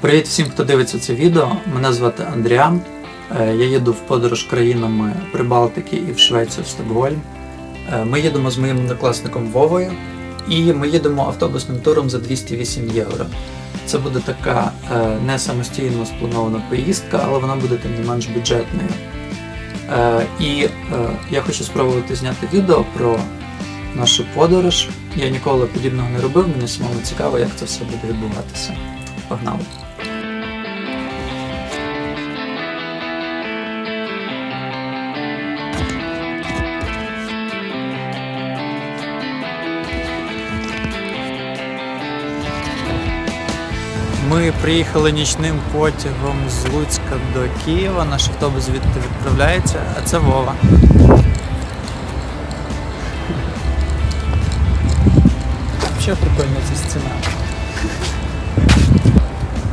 Привіт всім, хто дивиться це відео. Мене звати Андріан. Е, Я їду в подорож країнами Прибалтики і в Швецію, в Стокгольм. Е, Ми їдемо з моїм однокласником Вовою, і ми їдемо автобусним туром за 208 євро. Це буде така е, не самостійно спланована поїздка, але вона буде тим не менш бюджетною. І я хочу спробувати зняти відео про нашу подорож. Я ніколи подібного не робив, мені самому цікаво, як це все буде відбуватися. Погнали! Ми приїхали нічним потягом з Луцька до Києва. Наш автобус звідти відправляється, а це Вова. Взагалі прикольна ця стіна.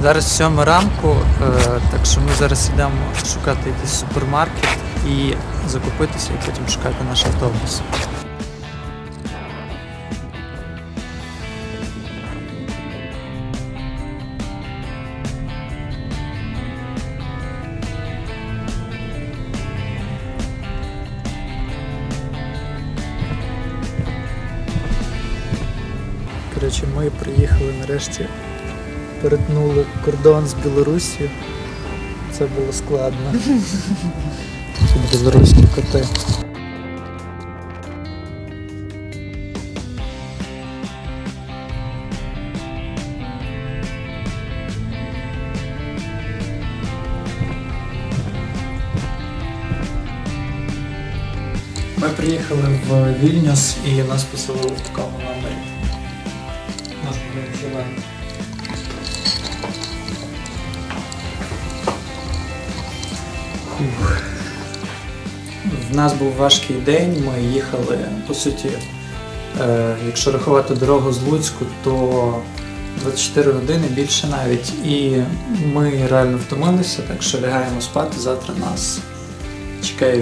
Зараз сьома ранку, е, так що ми зараз йдемо шукати якийсь супермаркет і закупитися, і потім шукати наш автобус. Коротше, ми приїхали нарешті, перетнули кордон з Білорусі. Це було складно. Тут білоруські коти. Ми приїхали в Вільнюс і нас поселили в такому номері. Наш зелений. Фух. В нас був важкий день, ми їхали, по суті, е, якщо рахувати дорогу з Луцьку, то 24 години більше навіть. І ми реально втомилися, так що лягаємо спати. Завтра нас чекає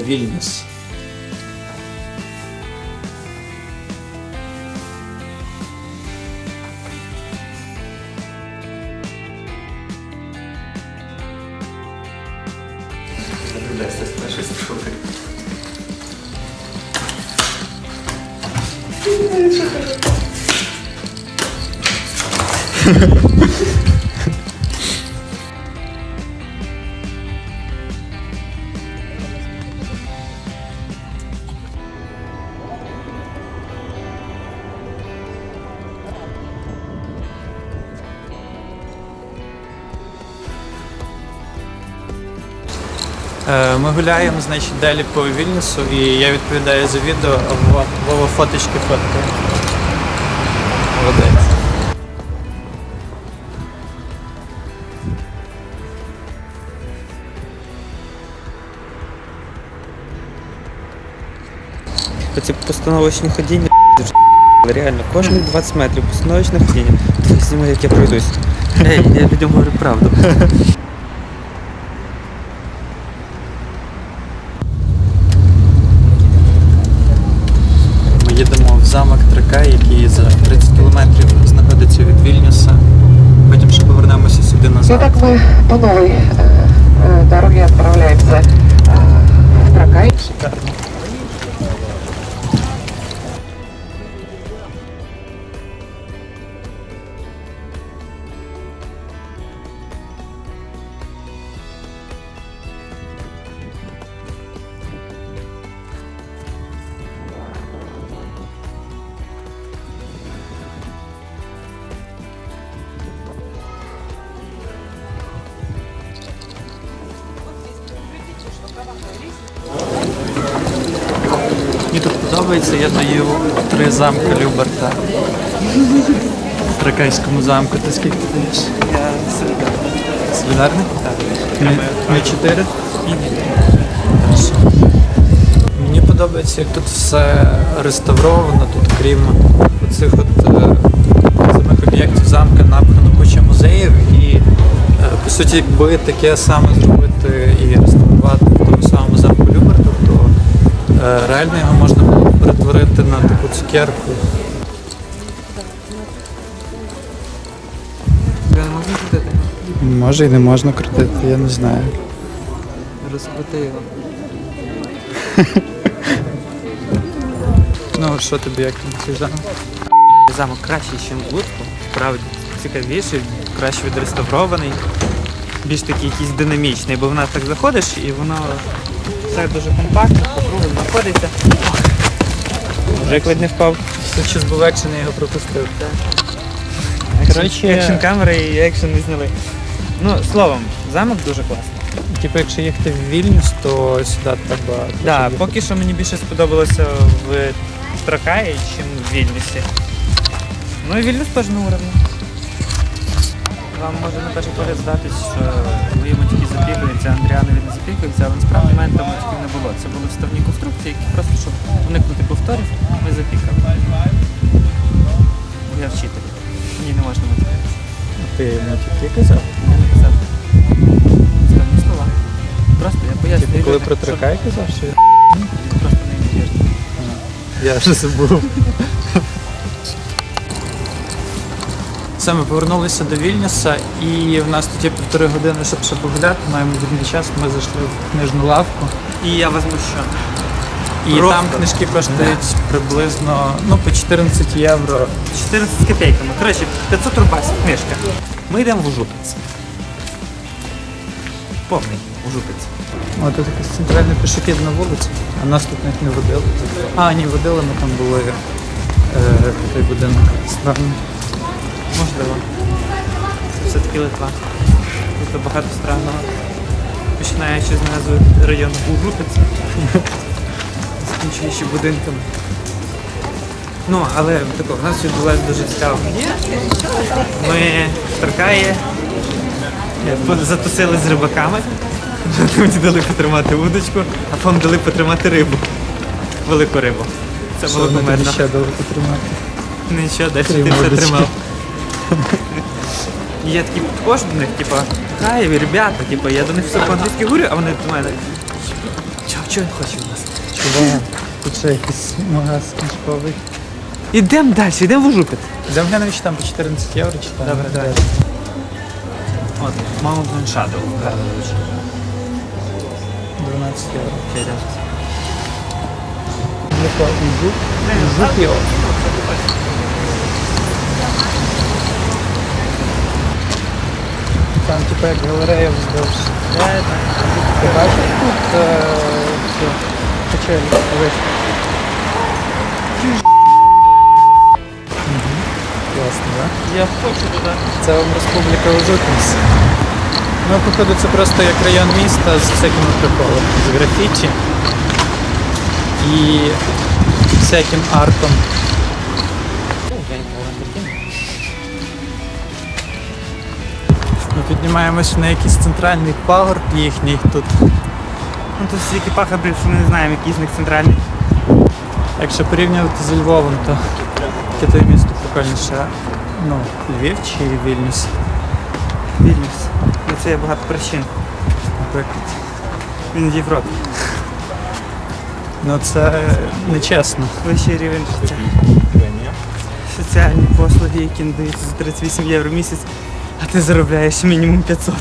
Вільнюс. Е, Ми гуляємо, значить, далі по Вільнюсу, і я відповідаю за відео, а Вова, фоточки фоткає. Молодець. Оці постановочні ходіння реально кожні 20 метрів постановочне ходіння. Знімай, як я пройдусь. Ей, я людям говорю правду. Ми їдемо в замок Тракай, який за 30 кілометрів знаходиться від Вільнюса. Потім ще повернемося сюди назад. Итак, мы по новой э, э, дороге отправляемся э, в Тракай. Шикарно. Подобається, я доїв три замки Люберта. В Тракайському замку. Ти скільки ти даєш? Я солідарний. Солідарний? Так. Ми, чотири? Мені подобається, як тут все реставровано, тут крім оцих от е, самих об'єктів замка напхано куча музеїв і е, по суті, якби таке саме зробити і реставрувати в тому самому замку Люберта, то е, реально його можна перетворити на таку цукерку. Я не можу жити. Може і не можна крутити, я не знаю. Розкрути його. Ну, що тобі як цей замок? Замок кращий, ніж в Справді цікавіший, краще відреставрований, більш такий якийсь динамічний, бо в нас так заходиш і воно все дуже компактно, по кругу знаходиться. Вже як ледь не впав. Тут щось був екшен, я його пропустив. Коротше, екшн камери і екшен не зняли. Ну, словом, замок дуже класний. Типу, якщо їхати в Вільнюс, то сюди треба. Да, їхати. поки що мені більше сподобалося в Тракаї, ніж в Вільнюсі. Ну і Вільнюс теж на уровні. Вам може на перший погляд здатись, що ви запікується, Андріана не запікується, але насправді в мене там мотиків не було. Це були вставні конструкції, які просто, щоб уникнути повторів, ми запікали. Я вчитель. Мені не можна мотикатися. Ти на тільки казав? Я не казав. Вставні слова. Просто я пояснюю. Типу, коли про трикай казав, що Просто неймовірно. я вже забув. Все, ми повернулися до Вільнюса, і в нас тут є півтори години, щоб ще погуляти. Маємо вільний час. Ми зайшли в книжну лавку. І я возьму що? І Просто. там книжки коштують приблизно ну, по 14 євро. 14 з копійками. Коротше, 500 рубасів книжка. Ми йдемо в Ужупець. Повний Ужупець. О, тут якась центральна пішохідна вулиця, а нас тут навіть не водили. А, ні, водили, ми там були е, той будинок странний. Можливо. Це все-таки Литва. Тут багато странного. Починаючи з назви району Ужупець. Закінчуючи будинками. Ну, але тако, в нас відбулася дуже цікава подія. Ми в Таркаї е, затусили з рибаками. Мені дали потримати удочку, а вам дали потримати рибу. Велику рибу. Це було кумедно. дали потримати? Нічого, далі ти все тримав. І я такий підходжу до них, типа, хай, ребята, типа, я до них все по-англійськи говорю, а вони до мене. Чого, чого він хоче від нас? Чувак, тут ще якийсь магаз книжковий. Ідемо далі, йдемо в Ужупит. Йдемо глянемо, чи там по 14 євро, чи там. Добре, давай. От, Mountain Shadow. 12 євро. Ще йдемо. Яка Ужук? Ужук його. Там типу як галерея вздовж. Ти бачиш тут е, цю печерю? Класно, так? Я хочу туди. Це вам Республіка Ужукінс. Ну, походу, це просто як район міста з всякими приколами, з графіті і всяким артом. Піднімаємося на якийсь центральний пагорб їхній тут. Ну тут стільки пахабрів, що ми не знаємо, який з них центральний. Якщо порівнювати з Львовом, то то місто прикольніше. Ну, Львів чи Вільнюс, Вільнюс. Ну це є багато причин. наприклад. Він в Європі. Ну це нечесно. Вищий рівень життя. Соціальні послуги, які надаються за 38 євро в місяць, а ти заробляєш мінімум 500.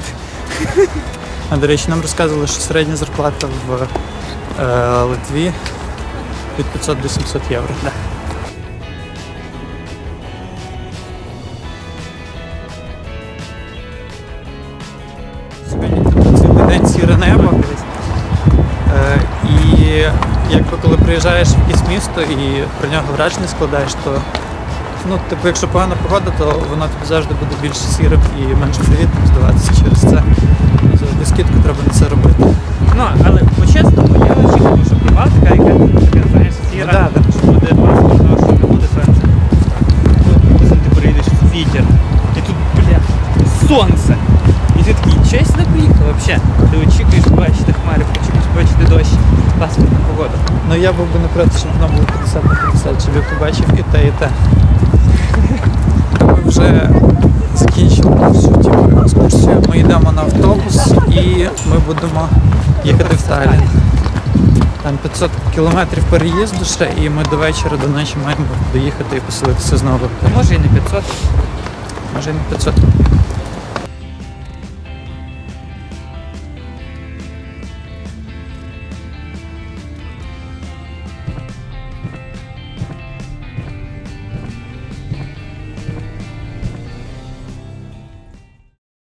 А до речі, нам розказували, що середня зарплата в е, Литві від 500 до 700 євро. Да. Цілий день сіре небо. Е, і якби коли приїжджаєш в якесь місто і про нього враження складаєш, то ну, типу, якщо погана погода, то воно тобі завжди буде більш сірим і менш привітним здаватися через це. Завжди скидку треба на це робити. Ну, але по-чесному, я очікував, що Прибалтика, яка така, знаєш, сіра, Ну, да, да. що буде пасмурно, що не буде сонця. Потім ти приїдеш в Вітер, і тут, бля, сонце. І ти такий, чесно приїхав взагалі. Ти очікуєш бачити хмари, очікуєш бачити дощ, пасмурну погоду. Ну я був би не проти, щоб воно було 50 на 50, щоб я побачив і те, і те. Ми вже закінчили всю типу, екскурсію. Ми йдемо на автобус і ми будемо їхати в Таллін. Там 500 кілометрів переїзду ще, і ми до вечора, до ночі маємо доїхати і поселитися знову. Може і не 500. Може і не 500.